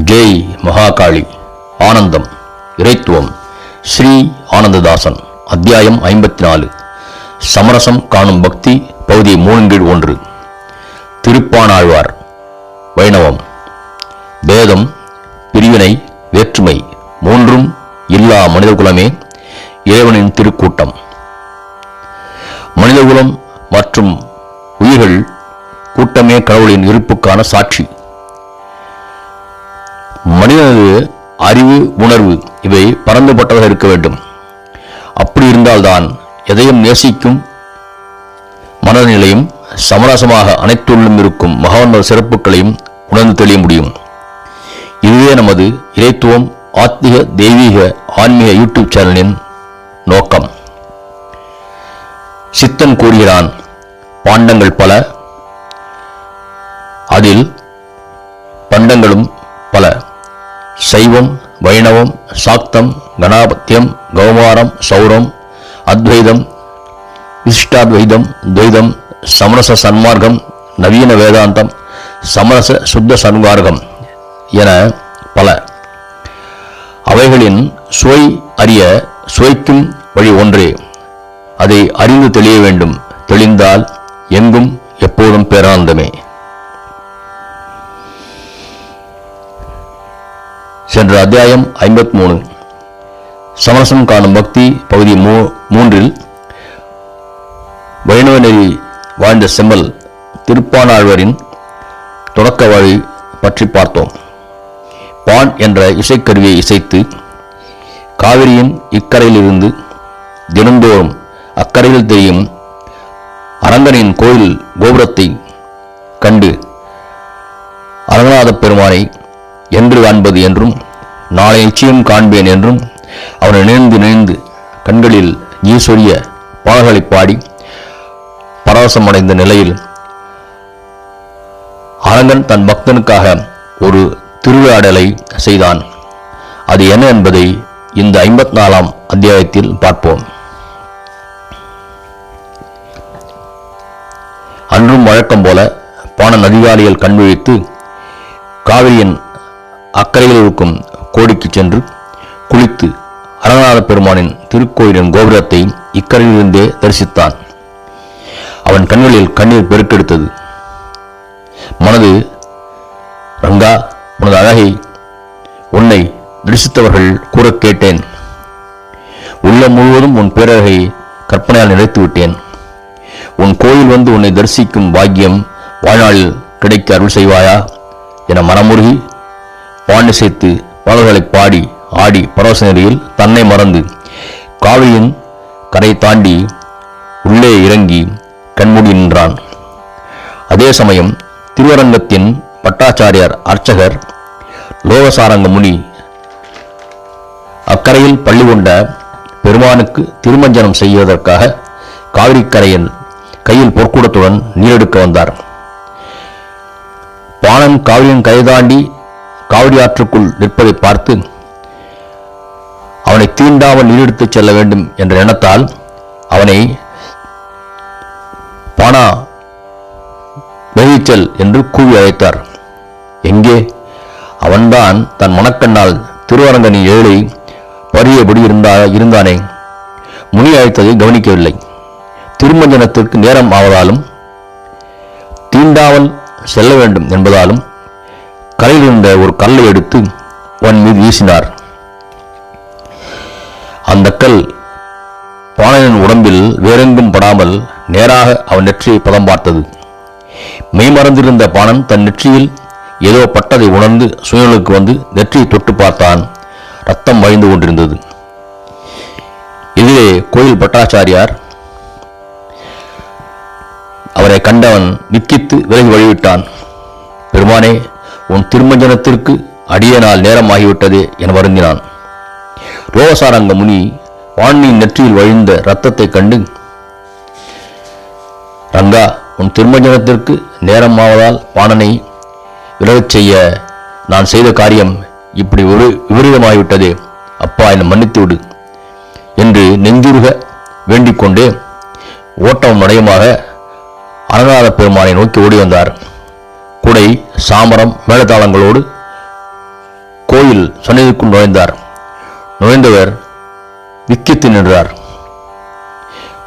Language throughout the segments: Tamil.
ஜெய் மகாகாளி ஆனந்தம் இறைத்துவம். ஸ்ரீ ஆனந்ததாசன் அத்தியாயம் ஐம்பத்தி நாலு சமரசம் காணும் பக்தி பகுதி மூன்றில் ஒன்று. திருப்பானாழ்வார் வைணவம். பேதம் பிரிவினை வேற்றுமை மூன்றும் இல்லா மனிதகுலமே இறைவனின் திருக்கூட்டம். மனிதகுலம் மற்றும் உயிர்கள் கூட்டமே கடவுளின் இருப்புக்கான சாட்சி. மனிதனது அறிவு உணர்வு இவை பரந்துபட்டதாக இருக்க வேண்டும். அப்படி இருந்தால்தான் எதையும் நேசிக்கும் மனநிலையும் சமரசமாக அனைத்துள்ளும் இருக்கும் மகான்மத சிறப்புகளையும் உணர்ந்து தெளிய முடியும். இதுவே நமது இறைத்துவம் ஆத்மீக தெய்வீக ஆன்மீக யூடியூப் சேனலின் நோக்கம். சித்தன் கூறுகிறான் பாண்டங்கள் பல. அதில் பண்டங்களும் சைவம் வைணவம் சாக்தம் கணாபத்தியம் கௌமாரம் சௌரம் அத்வைதம் விசிஷ்டாத்வைதம் துவைதம் சமரச சன்மார்க்கம் நவீன வேதாந்தம் சமரச சுத்த சன்மார்க்கம் என பல. அவைகளின் சுவை அறிய சுவைக்கும் வழி ஒன்றே. அதை அறிந்து தெளிய வேண்டும். தெளிந்தால் எங்கும் எப்போதும் பேரானந்தமே சென்ற அத்தியாயம் ஐம்பத்தி மூணு சமரசம் காணும் பக்தி பகுதி மூ மூன்றில் வைணவ நெறி வாழ்ந்த செம்மல் திருப்பானாழ்வரின் தொடக்க வழி பற்றி பார்த்தோம். பான் என்ற இசைக்கருவியை இசைத்து காவிரியின் இக்கரையிலிருந்து தினந்தோறும் அக்கரையில் தெரியும் அரங்கனின் கோயில் கோபுரத்தை கண்டு அரங்கநாத பெருமானை என்று காண்பது என்றும் நாளை நிச்சயம் காண்பேன் என்றும் அவனை நினைந்து நினைந்து கண்களில் ஈஸ்வரிய பாடல்களை பாடி பரவசமடைந்த நிலையில் அரங்கன் தன் பக்தனுக்காக ஒரு திருவிழாடலை செய்தான். அது என்ன என்பதை இந்த ஐம்பத்தி நாலாம் அத்தியாயத்தில் பார்ப்போம். அன்றும் வழக்கம் போல பாணன் அதிகாரிகள் கண்விழித்து காவிரியின் அக்கறையில் இருக்கும் கோடிக்கு சென்று குளித்து அரங்கநாத பெருமானின் திருக்கோயிலின் கோபுரத்தை இக்கரையிலிருந்தே தரிசித்தான். அவன் கண்களில் கண்ணீர் பெருக்கெடுத்தது. மனது ரங்கா உனது அழகை உன்னை தரிசித்தவர்கள் கூறக் கேட்டேன். உள்ளம் முழுவதும் உன் பேரழகை கற்பனையால் நினைத்து விட்டேன். உன் கோயில் வந்து உன்னை தரிசிக்கும் பாக்கியம் வாழ்நாளில் கிடைக்க அருள் செய்வாயா? என மனமுருகி பாண்டிசேத்து பாடல்களை பாடி ஆடி பரவச நிலையில் தன்னை மறந்து காவிரியின் கரை தாண்டி உள்ளே இறங்கி கண்மூடி நின்றான். அதே சமயம் திருவரங்கத்தின் பட்டாச்சாரியார் அர்ச்சகர் லோகசாரங்க முனி அக்கரையில் பள்ளி கொண்ட பெருமானுக்கு திருமஞ்சனம் செய்வதற்காக காவிரிக்கரையின் கையில் பொற்கூடத்துடன் நீரெடுக்க வந்தார். பாணன் காவிரியின் கரை தாண்டி காவடியாற்றுக்குள் ஆற்றுக்குள் நிற்பதை பார்த்து அவனை தீண்டாமல் நீரெடுத்துச் செல்ல வேண்டும் என்ற எண்ணத்தால் அவனை பானா வெகிச்சல் என்று கூவி அழைத்தார். எங்கே? அவன்தான் தன் மனக்கண்ணால் திருவரங்கனின் ஏழை பறியபடி இருந்தா இருந்தானே. முனி அழைத்ததை கவனிக்கவில்லை. திருமஞ்சனத்திற்கு நேரம் ஆவதாலும் தீண்டாமல் செல்ல வேண்டும் என்பதாலும் கரையில் இருந்த ஒரு கல்லை எடுத்து அவன் மீது வீசினார். அந்த கல் பாணனின் உடம்பில் வேறெங்கும் படாமல் நேராக அவன் நெற்றியை பதம் பார்த்தது. மெய்மறந்திருந்த பாணன் தன் நெற்றியில் ஏதோ பட்டதை உணர்ந்து சுயலுக்கு வந்து நெற்றியை தொட்டு பார்த்தான். ரத்தம் வழிந்து கொண்டிருந்தது. இதிலே கோயில் பட்டாச்சாரியார் அவரை கண்டவன் நிக்கித்து விலகி வழிவிட்டான். பெருமானே உன் திருமஞ்சனத்திற்கு அடிய நாள் நேரமாகிவிட்டது என வருந்தினான். ரோகசாரங்க முனி வாணியின் நெற்றியில் வழிந்த இரத்தத்தைக் கண்டு ரங்கா உன் திருமஞ்சனத்திற்கு நேரமாவதால் பாணனை விலகச் செய்ய நான் செய்த காரியம் இப்படி ஒரு விபரீதமாகிவிட்டது. அப்பா என்னை மன்னித்து விடு என்று நெஞ்சுருக வேண்டிக் கொண்டு ஓட்டம் நடையமாக அனநாத பெருமானை நோக்கி ஓடி வந்தார். குடை சாமரம் மேலதாளங்களோடு கோயில் சன்னதிக்குள் நுழைந்தார். நுழைந்தவர் விக்கித்து நின்றார்.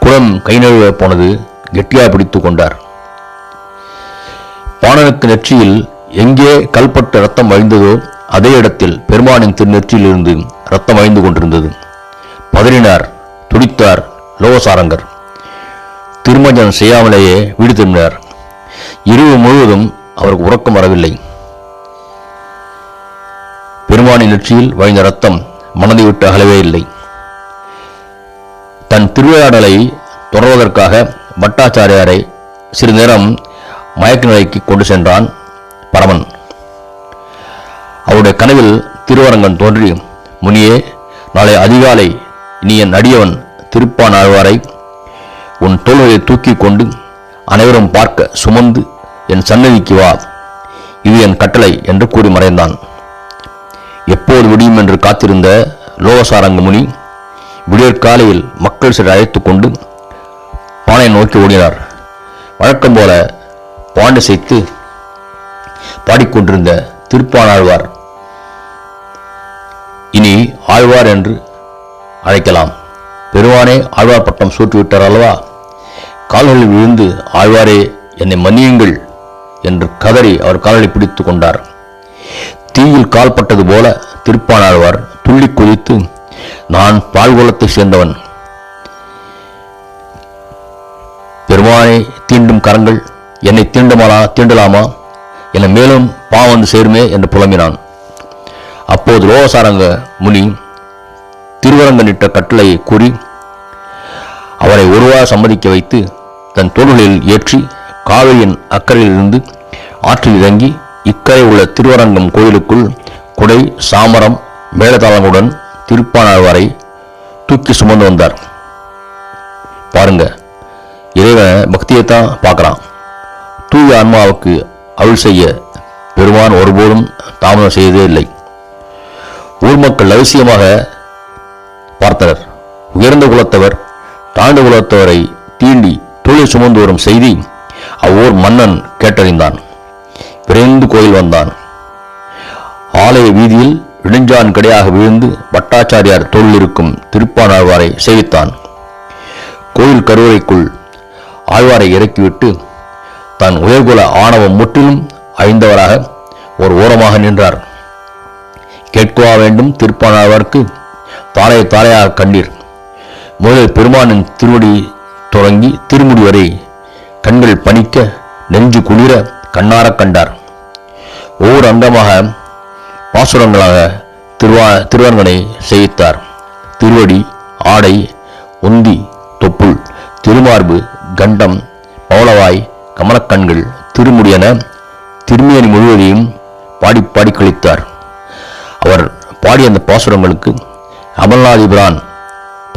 குளம் கை நழுவ போனது கெட்டியாக பிடித்துக் கொண்டார். பாணனுக்கு நெற்றியில் எங்கே கல்பட்டு ரத்தம் வழிந்ததோ அதே இடத்தில் பெருமானின் திருநெற்றியிலிருந்து ரத்தம் வழிந்து கொண்டிருந்தது. பதறினார் துடித்தார் லோகசாரங்கர். திருமஞ்சனம் செய்யாமலேயே வீடு திரும்பினார். இரவு முழுவதும் அவருக்கு உறக்கம் வரவில்லை. பெருமானின் நெற்றியில் வழிந்த ரத்தம் மனதை விட்டு அகலவே இல்லை. தன் திருவிழாடலை தொடர்வதற்காக பட்டாச்சாரியாரை சிறு நேரம் மயக்க நிலைக்கு கொண்டு சென்றான் பரமன். அவருடைய கனவில் திருவரங்கன் தோன்றி முனியே நாளை அதிகாலை நீ என் அடியவன் திருப்பான் ஆழ்வாரை உன் தோள்களை தூக்கி கொண்டு அனைவரும் பார்க்க சுமந்து என் சன்னதிக்கு வா. இது என் கட்டளை என்று கூறி மறைந்தான். எப்போது விடியும் என்று காத்திருந்த லோகசாரங்க முனி விடியற்காலையில் மக்கள் சிலர் அழைத்து கொண்டு பானை நோக்கி ஓடினார். வழக்கம் போல பாண்டு செய்து பாடிக்கொண்டிருந்த திருப்பானாழ்வார் இனி ஆழ்வார் என்று அழைக்கலாம். பெருமானே ஆழ்வார் பட்டம் சூட்டிவிட்டார் அல்லவா? கால்களில் விழுந்து ஆழ்வாரே என்னை மன்னியுங்கள். என்று கதறி அவர் கால்களை பிடித்துக் கொண்டார். தீயில் கால்பட்டது போல திருப்பானாழ்வார் துள்ளி குதித்து நான் பால்குலத்தை சேர்ந்தவன். பெருமானை தீண்டும் கரங்கள் என்னை தீண்டுமாலா தீண்டலாமா? என மேலும் பாவம் வந்து சேருமே என்று புலம்பினான். அப்போது லோகசாரங்க முனி திருவரங்கனிட்ட கட்டளையை கூறி அவரை ஒருவாறு சம்மதிக்க வைத்து தன் தோள்களில் ஏற்றி காவிரியின் அக்கறையிலிருந்து ஆற்றில் இறங்கி இக்கரை உள்ள திருவரங்கம் கோயிலுக்குள் குடை சாமரம் மேலதாளங்களுடன் திருப்பானார் வரை தூக்கி சுமந்து வந்தார். பாருங்க இறைவன் பக்தியை தான் பார்க்குறான். தூய ஆன்மாவுக்கு அருள் செய்ய பெருமான் ஒருபோதும் தாமதம் செய்ததே இல்லை. ஊர் மக்கள் அவசியமாக பார்த்தனர். உயர்ந்த குலத்தவர் தாழ்ந்த குலத்தவரை தீண்டி தொழில் சுமந்து வரும் செய்தி அவ்வூர் மன்னன் கேட்டறிந்தான். விரைந்து கோயில் வந்தான். ஆலய வீதியில் இடுஞ்சான் கடையாக விழுந்து பட்டாச்சாரியார் தொழில் இருக்கும் திருப்பானாழ்வாரை சேவித்தான். கோயில் கருவறைக்குள் ஆழ்வாரை இறக்கிவிட்டு தன் உயர்குல ஆணவம் முற்றிலும் அழிந்தவராக ஒரு ஓரமாக நின்றார். கேட்குவா வேண்டும் திருப்பானாழ்வார்க்கு? தாரை தாரையாக கண்டீர். முதலில் பெருமானின் திருவடி தொடங்கி திருமுடி வரை கண்கள் பணிக்க நெஞ்சு குளிர கண்ணார கண்டார். ஒவ்வொரு அங்கமாக பாசுரங்களாக திருவா திருவரங்கனை செய்வித்தார் திருவடி ஆடை உந்தி தொப்புள் திருமார்பு கண்டம் பவளவாய் கமலக்கண்கள் திருமுடியென திருமேனி முழுவதையும் பாடி பாடி கழித்தார் அவர் பாடிய அந்த பாசுரங்களுக்கு அமல்நாதிபிரான்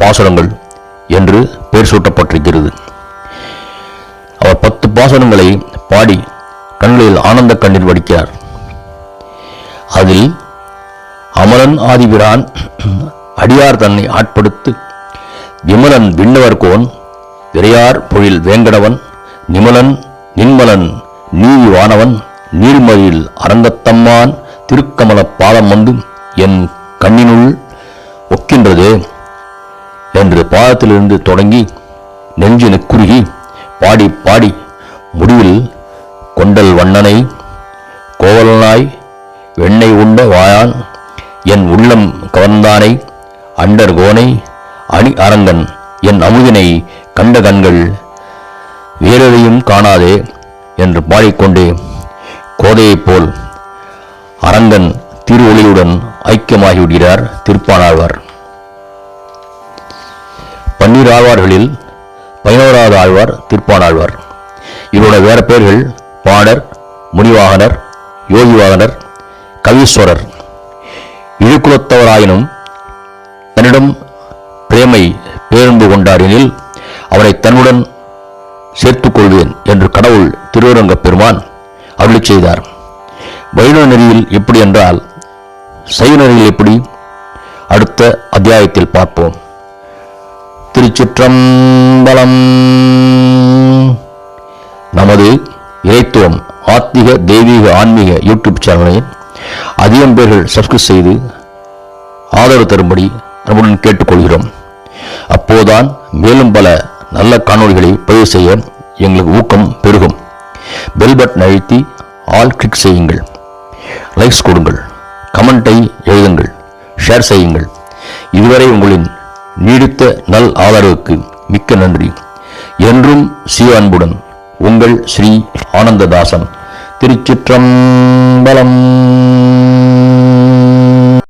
பாசுரங்கள் என்று பெயர் சூட்டப்பட்டிருக்கிறது. அவர் பாடி கண்களில் ஆனந்த கண்ணீர் வடிக்கிறார். அதில் அமரன் ஆதிபிரான் அடியார் தன்னை ஆட்படுத்து விமலன் விண்ணவர் கோன் விரையார் பொழில் வேங்கடவன் நிமலன் நின்மலன் நீதி வானவன் நீர்மதியில் அரங்கத்தம்மான் திருக்கமல பாதம் வந்து என் கண்ணினுள் ஒக்கின்றது என்று பாதத்திலிருந்து தொடங்கி நெஞ்சு நெக்குருகி பாடி பாடி முடிவில் கொண்டல் வண்ணனை கோவலனாய் வெண்ணெய் உண்ட வாயான் என் உள்ளம் கவர்ந்தானை அண்டர் கோனை அணி அரங்கன் என் அமுதினை கண்ட கண்கள் வேறெதையும் காணாதே என்று பாடிக்கொண்டே கோதையைப் போல் அரங்கன் திருவொளியுடன் ஐக்கியமாகிவிடுகிறார் திருப்பானாழ்வார் பன்னீர் ஆழ்வார்களில் பதினோராவது ஆழ்வார் திருப்பானாழ்வார். இவரோட வேற பெயர்கள் பாடர் முனிவாகனர் யோகிவாகனர் கவீஸ்வரர் இழுக்குலத்தவராயினும் தன்னிடம் பிரேமை பேரன்பு கொண்டாரினில் அவரை தன்னுடன் சேர்த்துக் கொள்வேன் என்று கடவுள் திருவரங்க பெருமான் அருளி செய்தார். வைணவ நெறியில் எப்படி என்றால் சைவ நெறியில் எப்படி? அடுத்த அத்தியாயத்தில் பார்ப்போம். திருச்சிற்றம்பலம் நமது இறைத்துவம் ஆத்திக தெய்வீக ஆன்மீக யூடியூப் சேனலை அதிகம் பேர்கள் சப்ஸ்கிரைப் செய்து ஆதரவு தரும்படி நம்முடன் கேட்டுக்கொள்கிறோம். அப்போதான் மேலும் பல நல்ல காணொளிகளை பதிவு செய்ய எங்களுக்கு ஊக்கம் பெருகும். பெல் பட்டன் அழுத்தி ஆல் கிளிக் செய்யுங்கள். லைக்ஸ் கொடுங்கள். கமெண்ட்டை எழுதுங்கள். ஷேர் செய்யுங்கள். இதுவரை உங்களின் நீடித்த நல் ஆதரவுக்கு மிக்க நன்றி. என்றும் சிவ அன்புடன் உங்கள் ஸ்ரீ ஆனந்ததாசன். திருச்சிற்றம்பலம்.